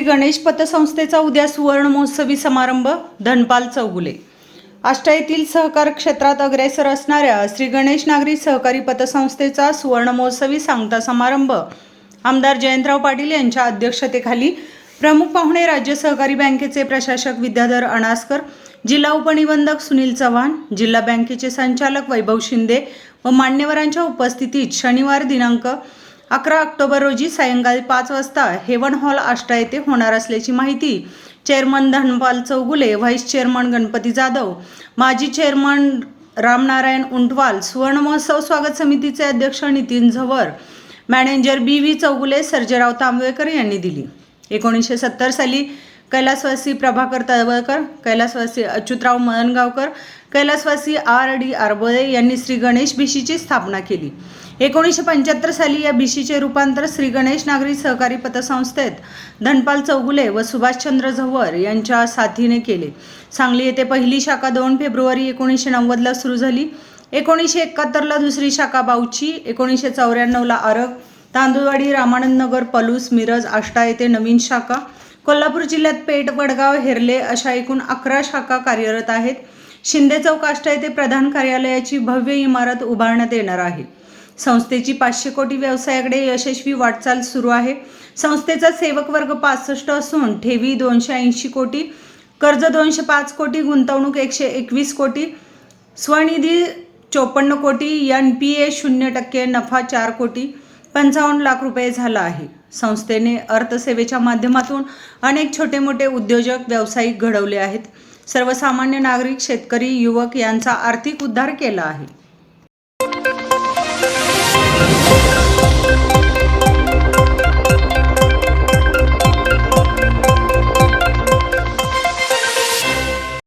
श्री गणेश पतसंस्थेचा उद्या सुवर्ण महोत्सवी समारंभ धनपाल चौगुले. आष्टा येथील सहकार क्षेत्रात अग्रेसर असणाऱ्या श्री गणेश नागरी सहकारी पतसंस्थेचा सुवर्ण महोत्सवी सांगता समारंभ आमदार जयंतराव पाटील यांच्या अध्यक्षतेखाली प्रमुख पाहुणे राज्य सहकारी बँकेचे प्रशासक विद्याधर अणासकर जिल्हा उपनिबंधक सुनील चव्हाण जिल्हा बँकेचे संचालक वैभव शिंदे व मान्यवरांच्या उपस्थितीत शनिवार दिनांक अकरा ऑक्टोबर रोजी सायंकाळी पाच वाजता हेवन हॉल आष्टा येथे होणार असल्याची माहिती chairman Dhanpal Chougule vice chairman Ganpati Jadhav माजी चेअरमन रामनारायण उंटवाल सुवर्ण महोत्सव स्वागत समितीचे अध्यक्ष Nitin Zavar manager B V Chougule Sarjerao Tambavekar यांनी दिली. एकोणीसशे सत्तर साली कैलासवासी प्रभाकर तळवळकर कैलासवासी अच्युतराव मदनगावकर कैलासवासी आर डी आरबोळे यांनी श्री गणेश भिशीची स्थापना केली. एकोणीसशे पंच्याहत्तर साली या बीसीचे रूपांतर श्री गणेश नागरी सहकारी पतसंस्थेत धनपाल चौगुले व सुभाषचंद्र झव्वर यांच्या साथीने केले. सांगली येथे पहिली शाखा दोन फेब्रुवारी एकोणीसशे नव्वदला सुरू झाली. एकोणीसशे एकाहत्तरला दुसरी शाखा बाऊची एकोणीसशे चौऱ्याण्णवला आरग तांदुळवाडी रामानंद नगर पलूस मिरज आष्टा येथे नवीन शाखा कोल्हापूर जिल्ह्यात पेठ वडगाव हेरले अशा एकूण अकरा शाखा कार्यरत आहेत. शिंदे चौक आष्टा येथे प्रधान कार्यालयाची भव्य इमारत उभारण्यात येणार आहे. संस्थेची पाचशे कोटी व्यवसायाकडे यशस्वी वाटचाल सुरू आहे. संस्थेचा सेवक वर्ग पासष्ट असून ठेवी दोनशे ऐंशी कोटी कर्ज दोनशे पाच कोटी गुंतवणूक एकशे एकवीस कोटी स्वनिधी चोपन्न कोटी एन पी ए शून्य टक्के नफा चार कोटी पंचावन्न लाख रुपये झाला आहे. संस्थेने अर्थसेवेच्या माध्यमातून अनेक छोटे मोठे उद्योजक व्यावसायिक घडवले आहेत. सर्वसामान्य नागरिक शेतकरी युवक यांचा आर्थिक उद्धार केला आहे. Thank you.